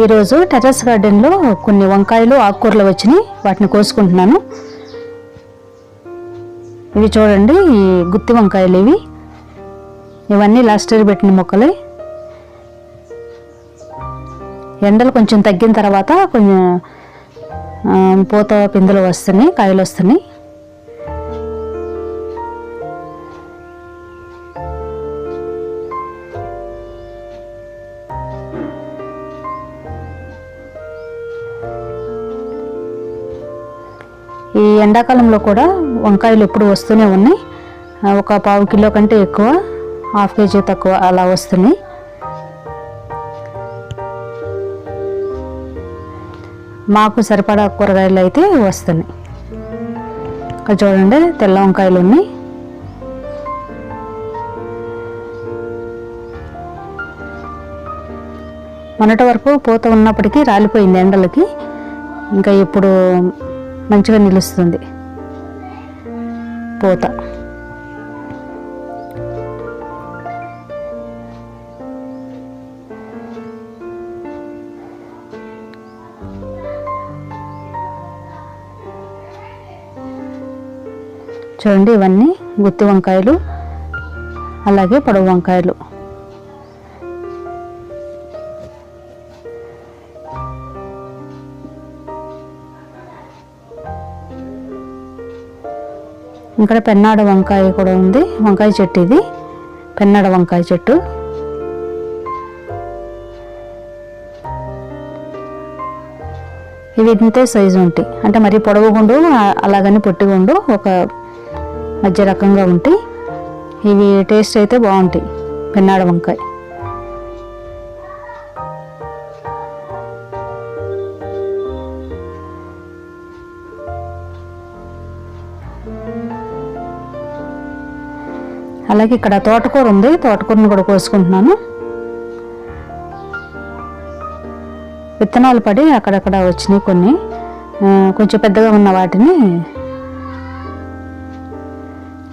ఈరోజు టెర్రస్ గార్డెన్లో కొన్ని వంకాయలు ఆకుకూరలు వచ్చినాయి. వాటిని కోసుకుంటున్నాను. ఇవి చూడండి ఈ గుత్తి వంకాయలు ఇవి. ఇవన్నీ లాస్ట్ ఇయర్ పెట్టిన మొక్కలే. ఎండలు కొంచెం తగ్గిన తర్వాత కొంచెం పూత పిందులు వస్తున్నాయి కాయలు వస్తున్నాయి. ఈ ఎండాకాలంలో కూడా వంకాయలు ఎప్పుడు వస్తూనే ఉన్నాయి. ఒక పావు కిలో కంటే ఎక్కువ హాఫ్ కేజీ తక్కువ అలా వస్తున్నాయి. మాకు సరిపడా కూరగాయలు అయితే వస్తున్నాయి. ఇక్కడ చూడండి తెల్ల వంకాయలు ఉన్నాయి. మొన్నటి వరకు పూత ఉన్నప్పటికీ రాలిపోయింది ఎండలకి. ఇంకా ఇప్పుడు మంచిగా నిలుస్తుంది. పూత. చూడండి ఇవన్నీ గుత్తి వంకాయలు అలాగే పొడవు వంకాయలు. ఇక్కడ పెన్నాడ వంకాయ కూడా ఉంది. వంకాయ చెట్టు ఇది. పెన్నాడ వంకాయ చెట్టు. ఇవి ఇంతే సైజు ఉంటాయి అంటే మరి పొడవుగుండు ఆ- అలాగని పొట్టిగుండు ఒక మధ్య రకంగా ఉంటాయి ఇవి టేస్ట్ అయితే బాగుంటాయి పెన్నాడ వంకాయ. అలాగే ఇక్కడ తోటకూర ఉంది. తోటకూరను కూడా కోసుకుంటున్నాను. విత్తనాలు పడి అక్కడక్కడ వచ్చినాయి కొన్ని. కొంచెం పెద్దగా ఉన్న వాటిని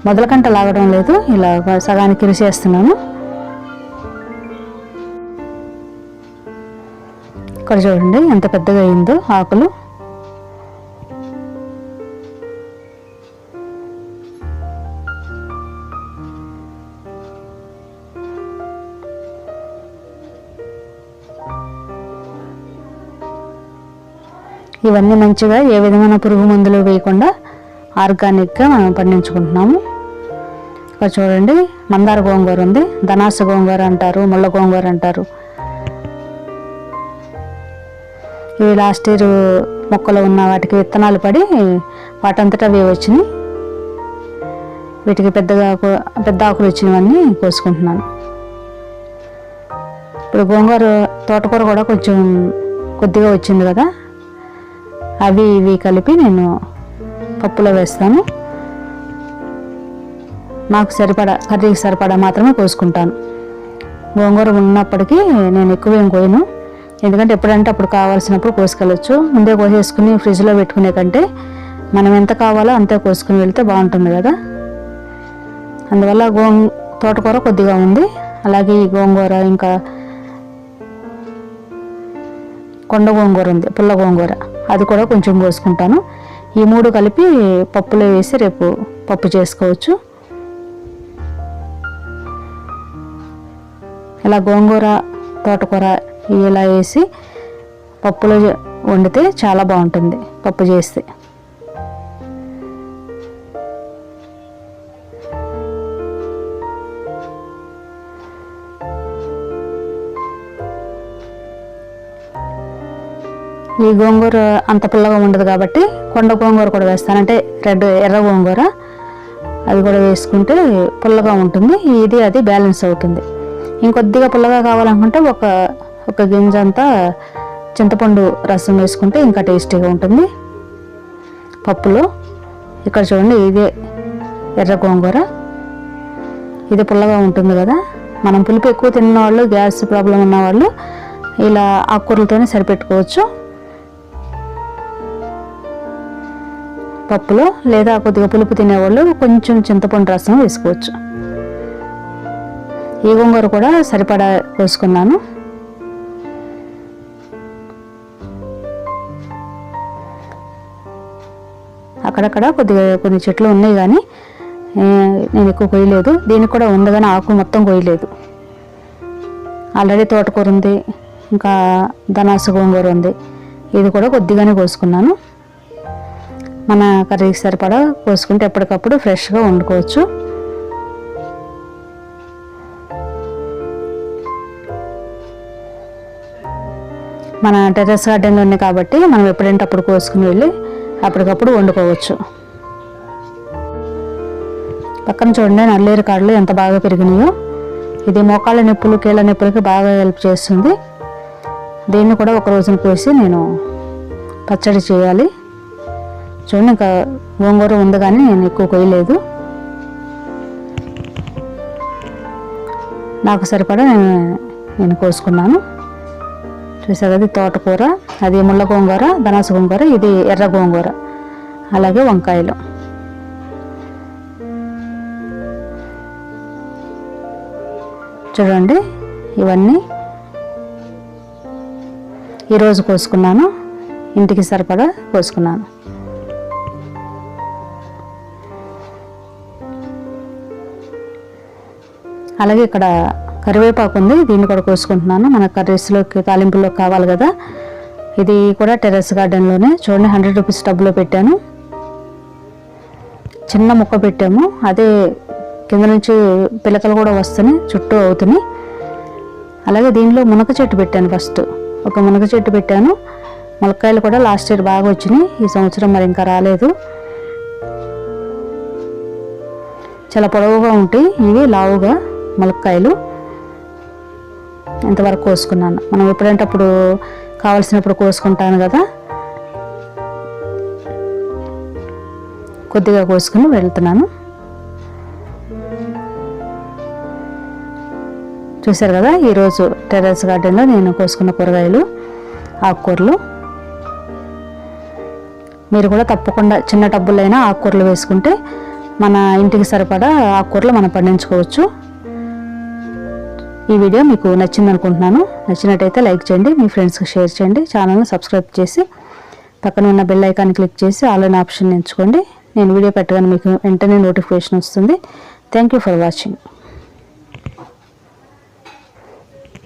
మొదలకంట లాగడం లేదు. ఇలా సగానికి ఇరిసేస్తున్నాను ఇక్కడ చూడండి ఎంత పెద్దగా అయిందో ఆకులు. ఇవన్నీ మంచిగా ఏ విధమైన పురుగు మందులు వేయకుండా ఆర్గానిక్గా మనం పండించుకుంటున్నాము. ఇక్కడ చూడండి మందార గోంగూర ఉంది. ధనాస గోంగూర అంటారు ముళ్ళ గోంగూర అంటారు. ఇవి లాస్ట్ ఇయర్ మొక్కలు ఉన్న వాటికి విత్తనాలు పడి వాటంతటా అవి వచ్చినాయి. వీటికి పెద్దగా పెద్ద ఆకులు వచ్చినవన్నీ కోసుకుంటున్నాను. ఇప్పుడు గోంగూర తోటకూర కూడా కొంచెం కొద్దిగా వచ్చింది కదా. అవి ఇవి కలిపి నేను పప్పులో వేస్తాను. నాకు సరిపడా కర్రీకి సరిపడా మాత్రమే కోసుకుంటాను. గోంగూర ఉన్నప్పటికీ నేను ఎక్కువ ఏం కోయను. ఎందుకంటే ఎప్పుడంటే అప్పుడు కావాల్సినప్పుడు కోసుకెళ్ళచ్చు. ముందే కోసేసుకుని ఫ్రిడ్జ్లో పెట్టుకునే కంటే మనం ఎంత కావాలో అంతే కోసుకుని వెళ్తే బాగుంటుంది కదా. అందువల్ల గో తోటకూర కొద్దిగా ఉంది. అలాగే ఈ గోంగూర ఇంకా కొండ గోంగూర ఉంది పుల్ల గోంగూర. అది కూడా కొంచెం కోసుకుంటాను. ఈ మూడు కలిపి పప్పులో వేసి రేపు పప్పు చేసుకోవచ్చు. ఇలా గోంగూర తోటకూర ఇలా వేసి పప్పులో వండితే చాలా బాగుంటుంది పప్పు చేస్తే. ఈ గోంగూర అంత పుల్లగా ఉండదు కాబట్టి కొండ గోంగూర కూడా వేస్తాను. అంటే రెడ్ ఎర్ర గోంగూర అది కూడా వేసుకుంటే పుల్లగా ఉంటుంది. ఇది అది బ్యాలెన్స్ అవుతుంది. ఇంకొద్దిగా పుల్లగా కావాలనుకుంటే ఒక ఒక గింజ అంతా చింతపండు రసం వేసుకుంటే ఇంకా టేస్టీగా ఉంటుంది. పప్పులో ఇక్కడ చూడండి ఇదే ఎర్ర గోంగూర. ఇది పుల్లగా ఉంటుంది కదా. మనం పులుపు ఎక్కువ తిన్న వాళ్ళు గ్యాస్ ప్రాబ్లం ఉన్నవాళ్ళు ఇలా ఆకుకూరలతోనే సరిపెట్టుకోవచ్చు. పప్పులో లేదా కొద్దిగా పులుపు తినేవాళ్ళు కొంచెం చింతపండు రసం వేసుకోవచ్చు. ఈ గోంగూర కూడా సరిపడా వేసుకున్నాను. అక్కడక్కడ కొద్దిగా కొన్ని చెట్లు ఉన్నాయి కానీ నేను ఎక్కువ కొయ్యలేదు. దీనికి కూడా ఉండగానే ఆకు మొత్తం కొయ్యలేదు. ఆల్రెడీ తోటకూర ఉంది ఇంకా ధనాసు గోంగూర ఉంది. ఇది కూడా కొద్దిగానే కోసుకున్నాను. మన కర్రీకి సరిపడా కోసుకుంటే ఎప్పటికప్పుడు ఫ్రెష్గా వండుకోవచ్చు. మన టెర్రస్ గార్డెన్లో ఉన్నాయి కాబట్టి మనం ఎప్పుడంటే అప్పుడు కోసుకుని వెళ్ళి అప్పటికప్పుడు వండుకోవచ్చు. పక్కన చూడండి నల్లేరు కాడలు ఎంత బాగా పెరిగినాయో. ఇది మోకాళ్ళ నొప్పులు కీళ్ళ నొప్పులకి బాగా హెల్ప్ చేస్తుంది. దీన్ని కూడా ఒక రోజున కోసి నేను పచ్చడి చేయాలి. చూడండి ఇంకా గోంగూర ఉంది కానీ నేను ఎక్కువ కొయ్యలేదు. నాకు సరిపడా నేను నేను కోసుకున్నాను. చూసారు అది తోటకూర అది ముళ్ళ గోంగూర ధనాస గోంగూర ఇది ఎర్ర గోంగూర అలాగే వంకాయలు. చూడండి ఇవన్నీ ఈరోజు కోసుకున్నాను. ఇంటికి సరిపడా కోసుకున్నాను. అలాగే ఇక్కడ కరివేపాకు ఉంది. దీన్ని కూడా కోసుకుంటున్నాను. మన కర్రీస్లోకి తాలింపులోకి కావాలి కదా. ఇది కూడా టెర్రస్ గార్డెన్లోనే. చూడండి హండ్రెడ్ రూపీస్ టబ్లో పెట్టాను. చిన్న ముక్క పెట్టాము. అదే కింద నుంచి పిలకలు కూడా వస్తున్నాయి. చుట్టూ అవుతున్నాయి. అలాగే దీనిలో మునగ చెట్టు పెట్టాను ఫస్ట్. ఒక మునగ చెట్టు పెట్టాను. ములక్కాయలు కూడా లాస్ట్ ఇయర్ బాగా వచ్చినాయి. ఈ సంవత్సరం మరి ఇంకా రాలేదు. చాలా పొడవుగా ఉంటాయి. ఇవి లావుగా. ములక్కాయలు ఇంతవరకు కోసుకున్నాను. మనం ఎప్పుడంటే అప్పుడు కావలసినప్పుడు కోసుకుంటాను కదా? కొద్దిగా కోసుకుని వెళ్తున్నాను. చూశారు కదా ఈరోజు టెర్రస్ గార్డెన్లో నేను కోసుకున్న కూరగాయలు ఆకుకూరలు. మీరు కూడా తప్పకుండా చిన్న టబ్బులైనా ఆకుకూరలు వేసుకుంటే మన ఇంటికి సరిపడా ఆకుకూరలు మనం పండించుకోవచ్చు. ఈ వీడియో మీకు నచ్చింది అనుకుంటున్నాను నచ్చినట్టయితే లైక్ చేయండి మీ ఫ్రెండ్స్కి షేర్ చేయండి ఛానల్ని సబ్స్క్రైబ్ చేసి పక్కన ఉన్న బెల్ ఐకాన్ క్లిక్ చేసి ఆన్లైన్ ఆప్షన్ ఎంచుకోండి. నేను వీడియో పెట్టగానే మీకు వెంటనే నోటిఫికేషన్ వస్తుంది. Thank you for watching.